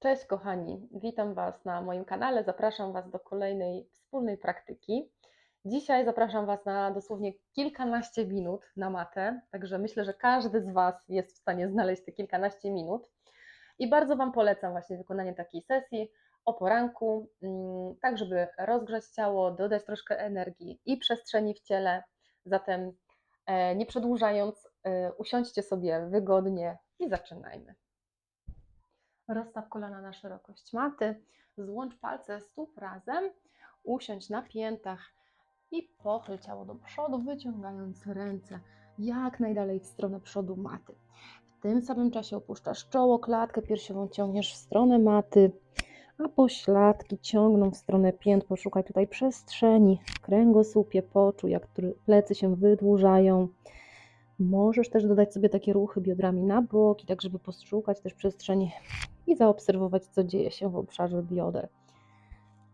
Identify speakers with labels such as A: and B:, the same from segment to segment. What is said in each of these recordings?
A: Cześć kochani, witam Was na moim kanale. Zapraszam Was do kolejnej wspólnej praktyki. Dzisiaj zapraszam Was na dosłownie kilkanaście minut na matę, także myślę, że każdy z Was jest w stanie znaleźć te kilkanaście minut. I bardzo Wam polecam właśnie wykonanie takiej sesji o poranku, mm, tak żeby rozgrzać ciało, dodać troszkę energii i przestrzeni w ciele. Zatem e, nie przedłużając, e, usiądźcie sobie wygodnie i zaczynajmy. Rozstaw kolana na szerokość maty, złącz palce stóp razem, usiądź na piętach i pochyl ciało do przodu, wyciągając ręce jak najdalej w stronę przodu maty. W tym samym czasie opuszczasz czoło, klatkę piersiową ciągniesz w stronę maty, a pośladki ciągną w stronę pięt. Poszukaj tutaj przestrzeni w kręgosłupie, poczuj jak plecy się wydłużają. Możesz też dodać sobie takie ruchy biodrami na boki, tak żeby poszukać też przestrzeni i zaobserwować, co dzieje się w obszarze bioder.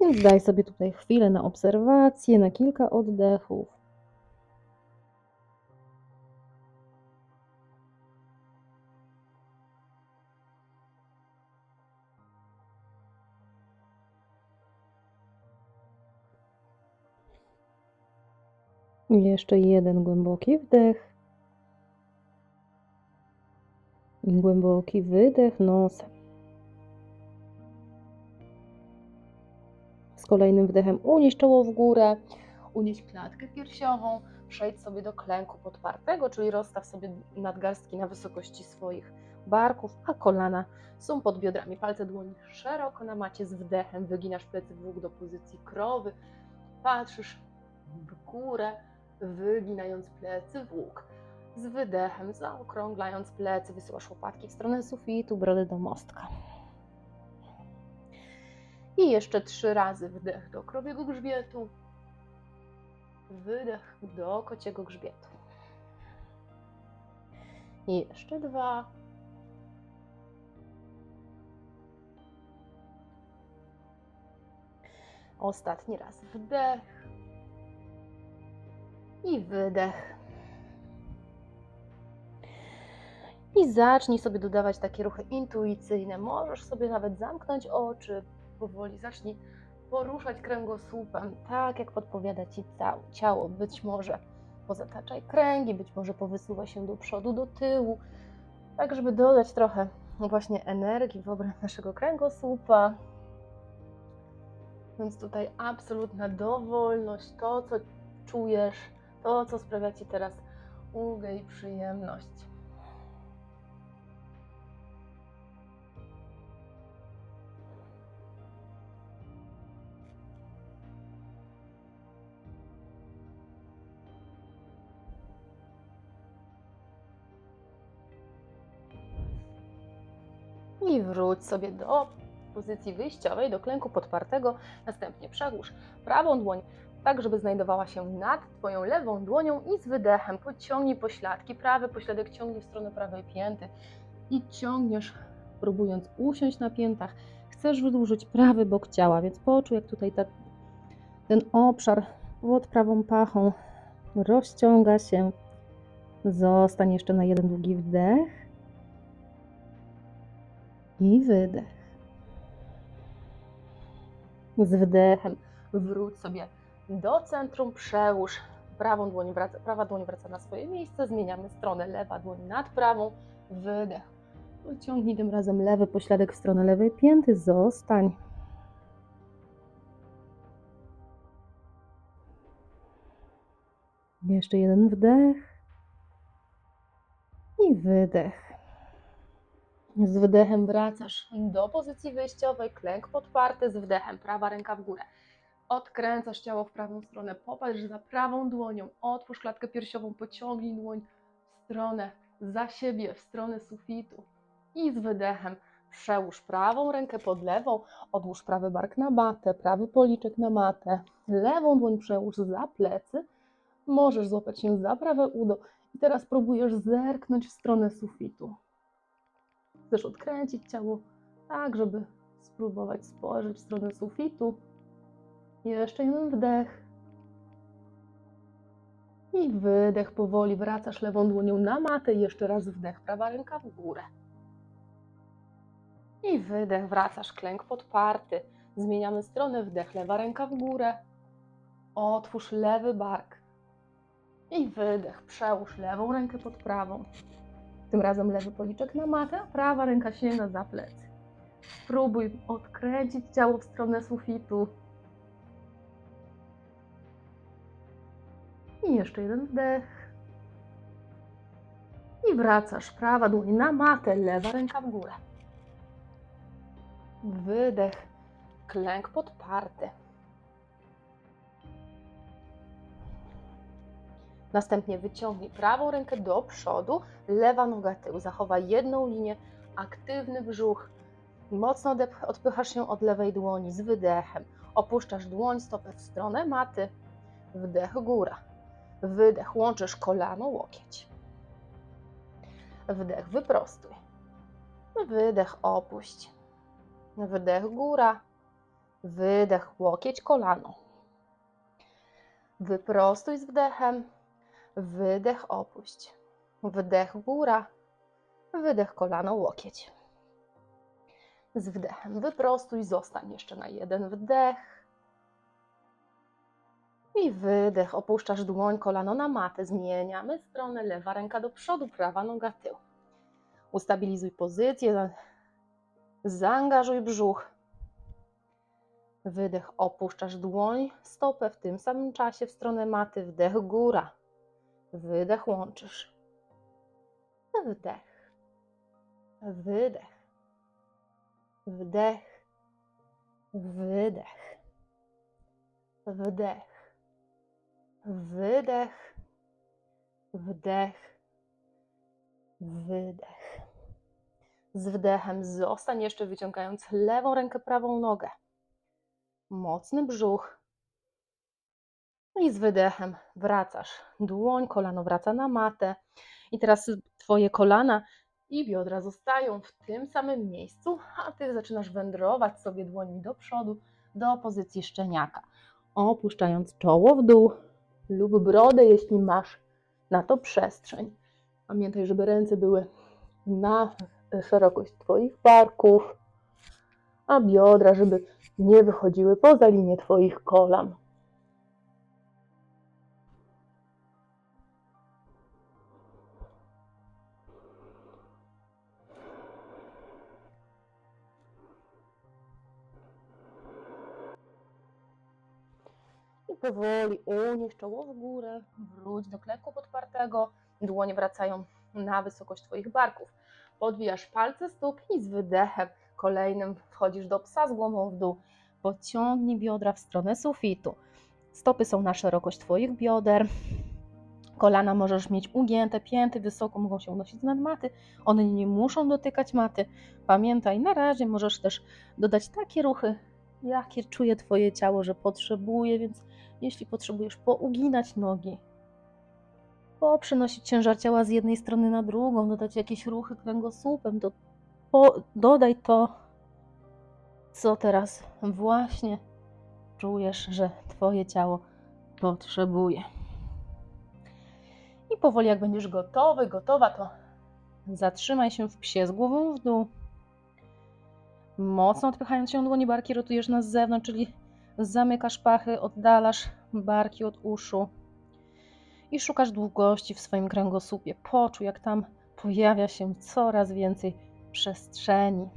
A: Więc daj sobie tutaj chwilę na obserwację, na kilka oddechów. Jeszcze jeden głęboki wdech. Głęboki wydech nosem. Z kolejnym wdechem unieś czoło w górę, unieś klatkę piersiową, przejdź sobie do klęku podpartego, czyli rozstaw sobie nadgarstki na wysokości swoich barków, a kolana są pod biodrami. Palce dłoni szeroko na macie z wdechem, wyginasz plecy łuk do pozycji krowy, patrzysz w górę, wyginając plecy w łuk. Z wydechem, zaokrąglając plecy, wysyłasz łopatki w stronę sufitu, brody do mostka. I jeszcze trzy razy wdech do krowiego grzbietu, wydech do kociego grzbietu. I jeszcze dwa. Ostatni raz wdech i wydech. I zacznij sobie dodawać takie ruchy intuicyjne. Możesz sobie nawet zamknąć oczy, powoli zacznij poruszać kręgosłupem, tak jak podpowiada Ci ciało. Być może pozataczaj kręgi, być może powysuwa się do przodu, do tyłu, tak żeby dodać trochę właśnie energii w obręb naszego kręgosłupa. Więc tutaj absolutna dowolność, to co czujesz, to co sprawia Ci teraz ulgę i przyjemność. I wróć sobie do pozycji wyjściowej, do klęku podpartego. Następnie przegłóż prawą dłoń, tak żeby znajdowała się nad Twoją lewą dłonią i z wydechem podciągnij pośladki. Prawy pośladek ciągnie w stronę prawej pięty i ciągniesz, próbując usiąść na piętach. Chcesz wydłużyć prawy bok ciała, więc poczuj, jak tutaj ta, ten obszar pod prawą pachą rozciąga się. Zostań jeszcze na jeden długi wdech i wydech. Z wdechem wróć sobie do centrum, przełóż prawą dłoń, wraca, prawa dłoń wraca na swoje miejsce, zmieniamy stronę, lewa dłoń nad prawą, wydech. Pociągnij tym razem lewy pośladek w stronę lewej pięty, zostań. Jeszcze jeden wdech i wydech. Z wydechem wracasz do pozycji wyjściowej, klęk podparty, z wdechem prawa ręka w górę. Odkręcasz ciało w prawą stronę, popatrz za prawą dłonią, otwórz klatkę piersiową, pociągnij dłoń w stronę za siebie, w stronę sufitu. I z wydechem przełóż prawą rękę pod lewą, odłóż prawy bark na matę, prawy policzek na matę, lewą dłoń przełóż za plecy, możesz złapać się za prawe udo i teraz próbujesz zerknąć w stronę sufitu. Chcesz odkręcić ciało tak, żeby spróbować spojrzeć w stronę sufitu. Jeszcze jeden wdech. I wydech powoli. Wracasz lewą dłonią na matę. Jeszcze raz wdech. Prawa ręka w górę. I wydech, wracasz, klęk podparty. Zmieniamy stronę, wdech, lewa ręka w górę. Otwórz lewy bark. I wydech, przełóż lewą rękę pod prawą. Tym razem lewy policzek na matę, prawa ręka sięga za plecy. Spróbuj odkręcić ciało w stronę sufitu. I jeszcze jeden wdech. I wracasz. Prawa dłoń na matę, lewa ręka w górę. Wydech, klęk podparty. Następnie wyciągnij prawą rękę do przodu, lewa noga tył. Zachowaj jedną linię, aktywny brzuch. Mocno odpychasz się od lewej dłoni z wydechem. Opuszczasz dłoń, stopę w stronę maty. Wdech, góra. Wydech, łączysz kolano, łokieć. Wdech, wyprostuj. Wydech, opuść. Wdech, góra. Wydech, łokieć, kolano. Wyprostuj z wdechem. Wydech, opuść. Wdech, góra. Wydech, kolano, łokieć. Z wdechem wyprostuj, zostań jeszcze na jeden wdech. I wydech, opuszczasz dłoń, kolano na matę, zmieniamy stronę, lewa ręka do przodu, prawa noga tył. Ustabilizuj pozycję, za- zaangażuj brzuch. Wydech, opuszczasz dłoń, stopę w tym samym czasie w stronę maty, wdech, góra. Wydech, łączysz. Wdech, wydech, wdech, wydech, wdech, wydech, wdech, wydech. Z wdechem zostań jeszcze wyciągając lewą rękę, prawą nogę. Mocny brzuch. No i z wydechem wracasz. Dłoń, kolano wraca na matę. I teraz Twoje kolana i biodra zostają w tym samym miejscu, a Ty zaczynasz wędrować sobie dłońmi do przodu, do pozycji szczeniaka. Opuszczając czoło w dół lub brodę, jeśli masz na to przestrzeń. Pamiętaj, żeby ręce były na szerokość Twoich barków, a biodra, żeby nie wychodziły poza linię Twoich kolan. Powoli unieś czoło w górę, wróć do kleku podpartego, dłonie wracają na wysokość Twoich barków. Podwijasz palce stóp i z wydechem kolejnym wchodzisz do psa z głową w dół. Pociągnij biodra w stronę sufitu. Stopy są na szerokość Twoich bioder. Kolana możesz mieć ugięte, pięty wysoko mogą się unosić nad maty. One nie muszą dotykać maty. Pamiętaj, na razie możesz też dodać takie ruchy, jakie czuje Twoje ciało, że potrzebuje, więc jeśli potrzebujesz pouginać nogi, poprzenosić ciężar ciała z jednej strony na drugą, dodać jakieś ruchy kręgosłupem, to po, dodaj to, co teraz właśnie czujesz, że Twoje ciało potrzebuje. I powoli, jak będziesz gotowy, gotowa, to zatrzymaj się w psie z głową w dół. Mocno odpychając się dłoni barki, rotujesz na zewnątrz, czyli zamykasz pachy, oddalasz barki od uszu i szukasz długości w swoim kręgosłupie. Poczuj, jak tam pojawia się coraz więcej przestrzeni.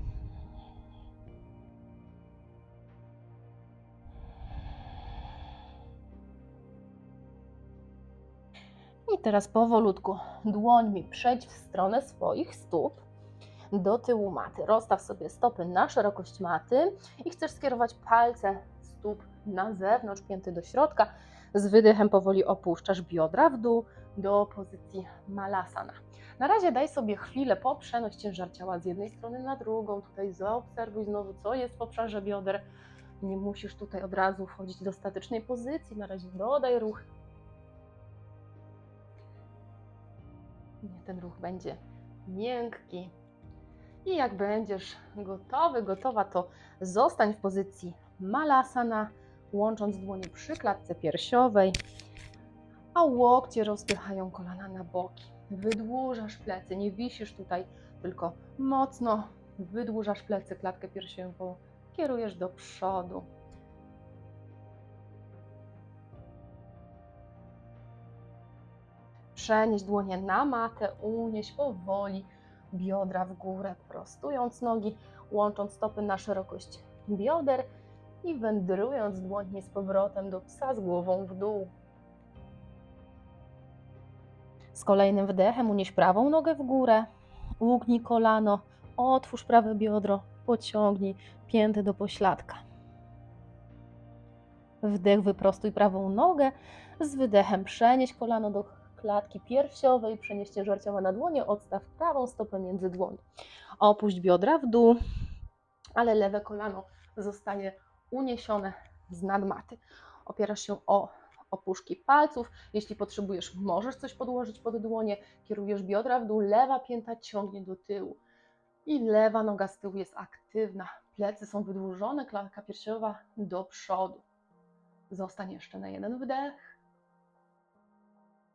A: I teraz powolutku dłońmi przejdź w stronę swoich stóp do tyłu maty. Rozstaw sobie stopy na szerokość maty i chcesz skierować palce stóp na zewnątrz, pięty do środka. Z wydechem powoli opuszczasz biodra w dół do pozycji malasana. Na razie daj sobie chwilę, poprzenoś ciężar ciała z jednej strony na drugą. Tutaj zaobserwuj znowu, co jest w obszarze bioder. Nie musisz tutaj od razu wchodzić do statycznej pozycji. Na razie dodaj ruch. Ten ruch będzie miękki. I jak będziesz gotowy, gotowa, to zostań w pozycji malasana, łącząc dłonie przy klatce piersiowej, a łokcie rozpychają kolana na boki. Wydłużasz plecy, nie wisisz tutaj, tylko mocno wydłużasz plecy, klatkę piersiową, kierujesz do przodu. Przenieś dłonie na matę, unieś powoli biodra w górę, prostując nogi, łącząc stopy na szerokość bioder i wędrując dłońmi z powrotem do psa z głową w dół. Z kolejnym wdechem unieś prawą nogę w górę, ugnij kolano, otwórz prawe biodro, pociągnij pięty do pośladka. Wdech, wyprostuj prawą nogę, z wydechem przenieś kolano do klatki piersiowej, przenieś ciała na dłonie, odstaw prawą stopę między dłoni. Opuść biodra w dół, ale lewe kolano zostanie uniesione z nadmaty. Opierasz się o opuszki palców. Jeśli potrzebujesz, możesz coś podłożyć pod dłonie. Kierujesz biodra w dół, lewa pięta ciągnie do tyłu. I lewa noga z tyłu jest aktywna. Plecy są wydłużone, klatka piersiowa do przodu. Zostań jeszcze na jeden wdech.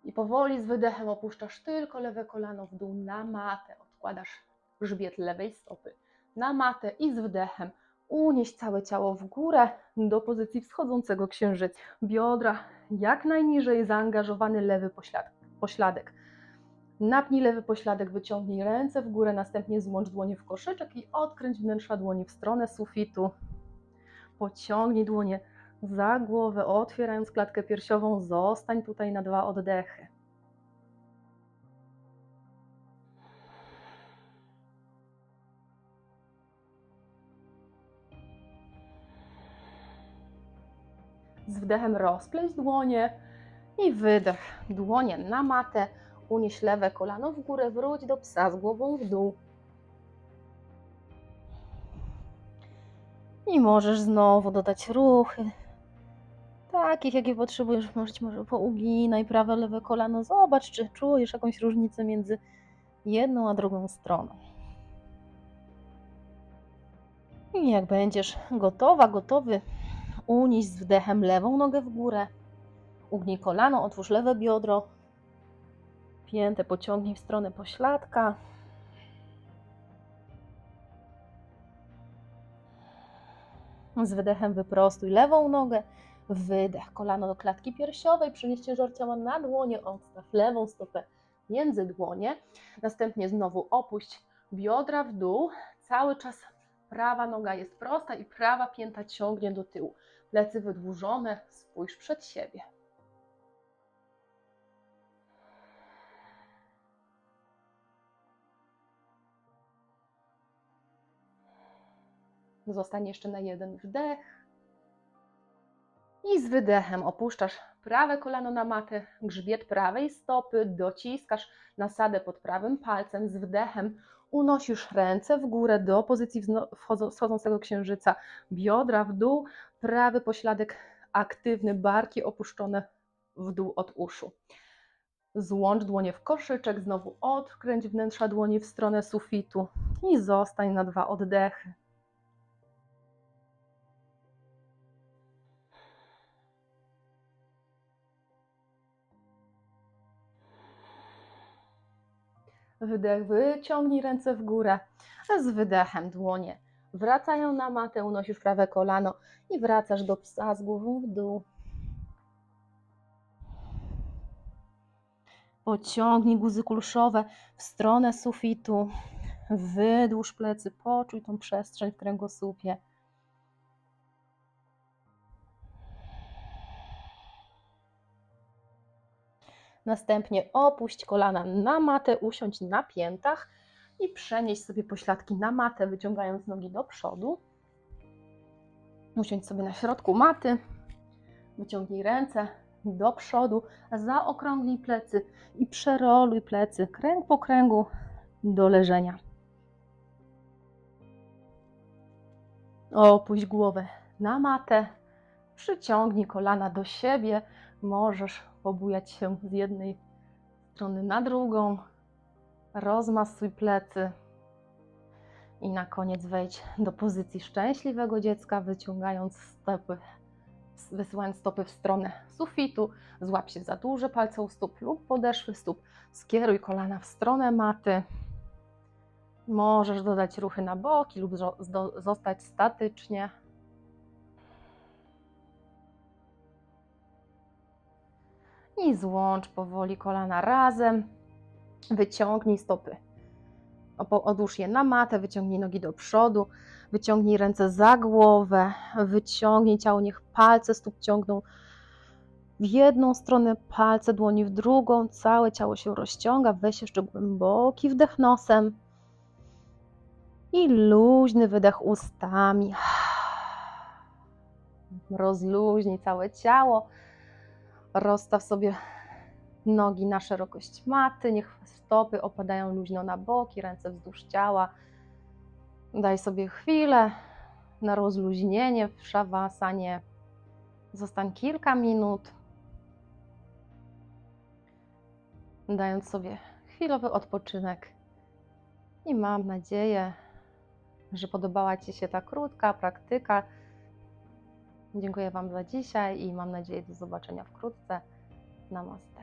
A: I powoli z wydechem opuszczasz tylko lewe kolano w dół na matę. Odkładasz grzbiet lewej stopy na matę i z wdechem unieś całe ciało w górę do pozycji wschodzącego księżyca. Biodra jak najniżej, zaangażowany lewy poślad, pośladek. Napnij lewy pośladek, wyciągnij ręce w górę, następnie złącz dłonie w koszyczek i odkręć wnętrza dłoni w stronę sufitu. Pociągnij dłonie za głowę, otwierając klatkę piersiową. Zostań tutaj na dwa oddechy. Z wdechem rozpleć dłonie i wydech. Dłonie na matę. Unieś lewe kolano w górę, wróć do psa z głową w dół. I możesz znowu dodać ruchy. Takich, jakie potrzebujesz. Może, może pouginaj prawe, lewe kolano. Zobacz, czy czujesz jakąś różnicę między jedną a drugą stroną. I jak będziesz gotowa, gotowy, unieś z wdechem lewą nogę w górę. Ugnij kolano, otwórz lewe biodro. Piętę pociągnij w stronę pośladka. Z wydechem wyprostuj lewą nogę. Wydech, kolano do klatki piersiowej. Przenieś ciężar ciała na dłonie. Odstaw lewą stopę między dłonie. Następnie znowu opuść biodra w dół. Cały czas prawa noga jest prosta i prawa pięta ciągnie do tyłu. Plecy wydłużone, spójrz przed siebie. Zostań jeszcze na jeden wdech. I z wydechem opuszczasz prawe kolano na matę, grzbiet prawej stopy, dociskasz nasadę pod prawym palcem. Z wdechem unosisz ręce w górę do pozycji wschodzącego księżyca, biodra w dół, prawy pośladek aktywny, barki opuszczone w dół od uszu. Złącz dłonie w koszyczek, znowu odkręć wnętrza dłoni w stronę sufitu i zostań na dwa oddechy. Wydech, wyciągnij ręce w górę. Z wydechem dłonie wracają na matę, unosisz prawe kolano i wracasz do psa z głową w dół. Pociągnij guzy kulszowe w stronę sufitu. Wydłuż plecy, poczuj tą przestrzeń w kręgosłupie. Następnie opuść kolana na matę, usiądź na piętach i przenieś sobie pośladki na matę, wyciągając nogi do przodu. Usiądź sobie na środku maty, wyciągnij ręce do przodu, zaokrąglij plecy i przeroluj plecy kręg po kręgu do leżenia. Opuść głowę na matę, przyciągnij kolana do siebie, możesz pobujać się z jednej strony na drugą, rozmasuj plecy i na koniec wejdź do pozycji szczęśliwego dziecka, wyciągając stopy, wysyłając stopy w stronę sufitu, złap się za duże palce u stóp lub podeszwy stóp, skieruj kolana w stronę maty Możesz dodać ruchy na boki lub zostać statycznie. Złącz powoli kolana razem. Wyciągnij stopy. Odłóż je na matę, wyciągnij nogi do przodu, wyciągnij ręce za głowę, wyciągnij ciało, niech palce stóp ciągną w jedną stronę, palce dłoni w drugą, całe ciało się rozciąga. Weź jeszcze głęboki wdech nosem i luźny wydech ustami. Rozluźnij całe ciało. Rozstaw sobie nogi na szerokość maty. Niech stopy opadają luźno na boki, ręce wzdłuż ciała. Daj sobie chwilę na rozluźnienie w szawasanie. Zostań kilka minut, dając sobie chwilowy odpoczynek. I mam nadzieję, że podobała Ci się ta krótka praktyka. Dziękuję Wam za dzisiaj i mam nadzieję do zobaczenia wkrótce. Namaste.